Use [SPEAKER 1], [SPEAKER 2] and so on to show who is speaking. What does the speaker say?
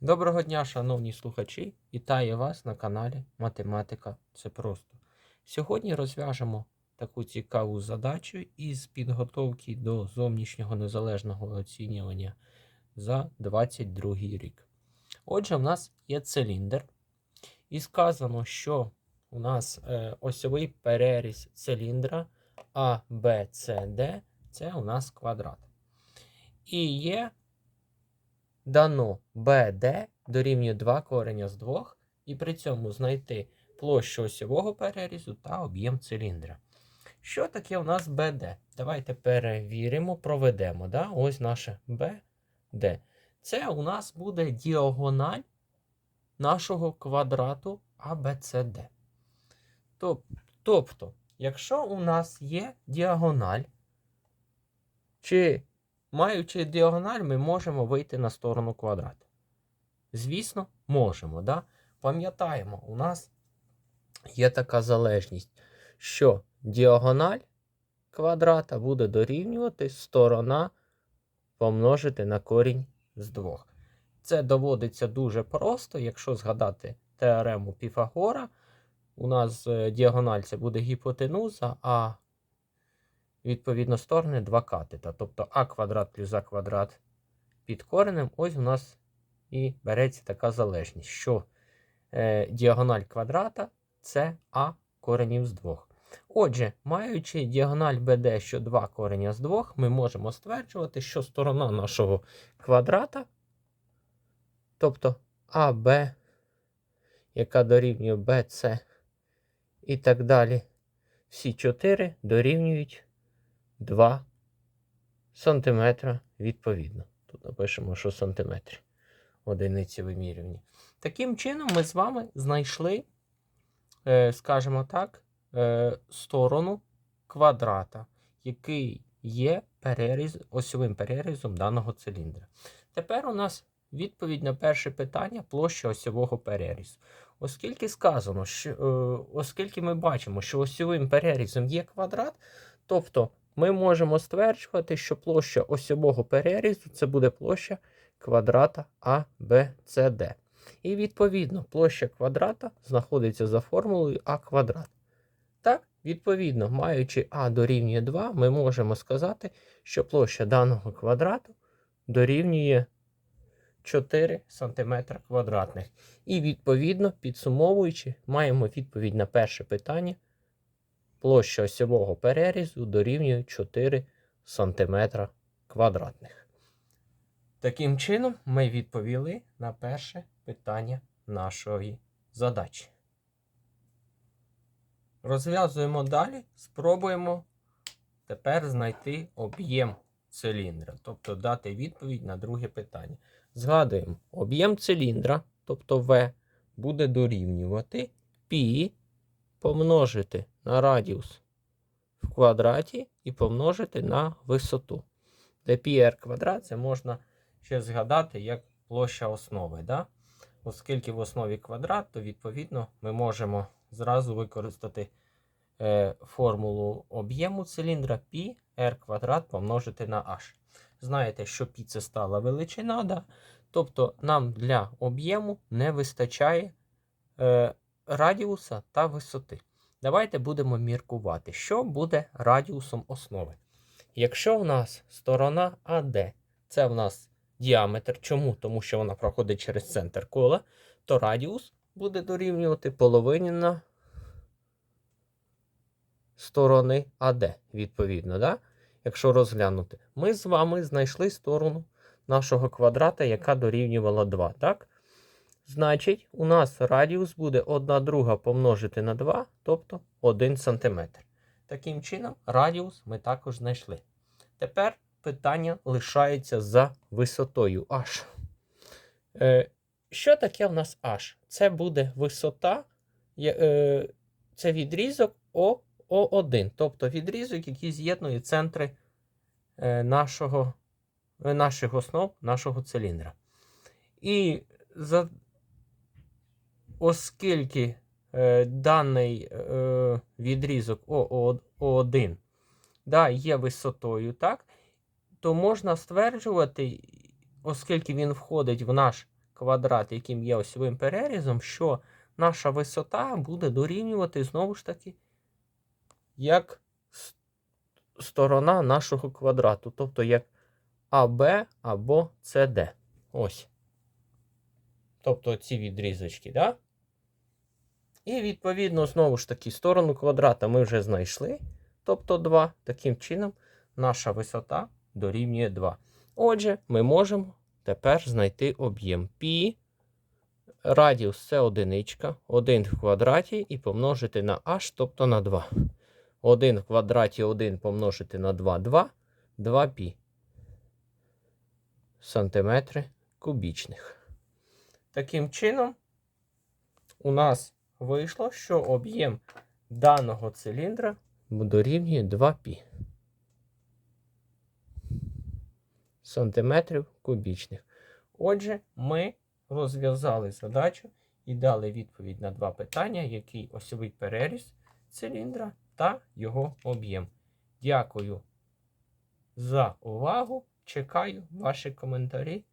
[SPEAKER 1] Доброго дня, шановні слухачі! Вітаю вас на каналі Математика Це просто. Сьогодні розв'яжемо таку цікаву задачу із підготовки до зовнішнього незалежного оцінювання за 22 рік. Отже, в нас є циліндр, і сказано, що у нас е, осьовий переріз циліндра А, Б, С, Д це у нас квадрат. І є дано BD дорівнює 2 кореня з 2, і при цьому знайти площу осьового перерізу та об'єм циліндра. Що таке у нас BD? Давайте перевіримо, проведемо. Да? Ось наше BD. Це у нас буде діагональ нашого квадрату ABCD. Тобто, якщо у нас є діагональ, чи Маючи діагональ, ми можемо вийти на сторону квадрата. Звісно, можемо. Да? Пам'ятаємо, у нас є така залежність, що діагональ квадрата буде дорівнювати сторона помножити на корінь з двох. Це доводиться дуже просто, якщо згадати теорему Піфагора, у нас е, діагональ це буде гіпотенуза, а відповідно сторони два катета. Тобто а квадрат плюс а квадрат під коренем, ось у нас і береться така залежність, що е, діагональ квадрата це а коренів з двох. Отже, маючи діагональ BD, що 2 корення з 2, ми можемо стверджувати, що сторона нашого квадрата, тобто АБ, яка дорівнює BC і так далі, всі 4 дорівнюють 2 сантиметра відповідно. Тут напишемо, що сантиметри одиниці вимірювання. Таким чином, ми з вами знайшли, е, скажімо так, е, сторону квадрата, який є переріз, осьовим перерізом даного циліндра. Тепер у нас відповідь на перше питання площа осьового перерізу. Оскільки сказано, що, е, оскільки ми бачимо, що осьовим перерізом є квадрат, тобто ми можемо стверджувати, що площа осьового перерізу це буде площа квадрата ABCD. І відповідно площа квадрата знаходиться за формулою А квадрат. Так, відповідно, маючи А дорівнює 2, ми можемо сказати, що площа даного квадрату дорівнює 4 см квадратних. І відповідно, підсумовуючи, маємо відповідь на перше питання. Площа осьового перерізу дорівнює 4 см квадратних. Таким чином, ми відповіли на перше питання нашої задачі. Розв'язуємо далі, спробуємо тепер знайти об'єм циліндра, тобто дати відповідь на друге питання. Згадуємо, об'єм циліндра, тобто В, буде дорівнювати π помножити на радіус в квадраті і помножити на висоту. Де πr квадрат це можна ще згадати як площа основи. Да? Оскільки в основі квадрат, то відповідно ми можемо зразу використати е, формулу об'єму циліндра π r квадрат помножити на h. Знаєте, що π це стала величина, да? тобто нам для об'єму не вистачає е, радіуса та висоти. Давайте будемо міркувати, що буде радіусом основи. Якщо у нас сторона АД, це в нас діаметр. Чому? Тому що вона проходить через центр кола, то радіус буде дорівнювати половині на сторони АД, відповідно. Да? Якщо розглянути, ми з вами знайшли сторону нашого квадрата, яка дорівнювала 2. так? Значить, у нас радіус буде 1 друга помножити на 2, тобто 1 см. Таким чином, радіус ми також знайшли. Тепер питання лишається за висотою h. Е, Що таке в нас h? Це буде висота, е, це відрізок О, О1, тобто відрізок, який з'єднує центри е, нашого, наших основ нашого циліндра. І за оскільки е, даний е, відрізок О1 да, є висотою, так, то можна стверджувати, оскільки він входить в наш квадрат, яким є осьовим перерізом, що наша висота буде дорівнювати знову ж таки як сторона нашого квадрату, тобто як АБ або СД. Ось. Тобто ці відрізочки, да? І відповідно, знову ж таки, сторону квадрата ми вже знайшли, тобто 2. Таким чином, наша висота дорівнює 2. Отже, ми можемо тепер знайти об'єм π. Радіус це одиничка, 1 в квадраті і помножити на h, тобто на 2. 1 в квадраті 1 помножити на 2, 2, 2 π сантиметри кубічних. Таким чином, у нас вийшло, що об'єм даного циліндра дорівнює 2 π сантиметрів кубічних. Отже, ми розв'язали задачу і дали відповідь на два питання, який осьовий переріз циліндра та його об'єм. Дякую за увагу. Чекаю ваші коментарі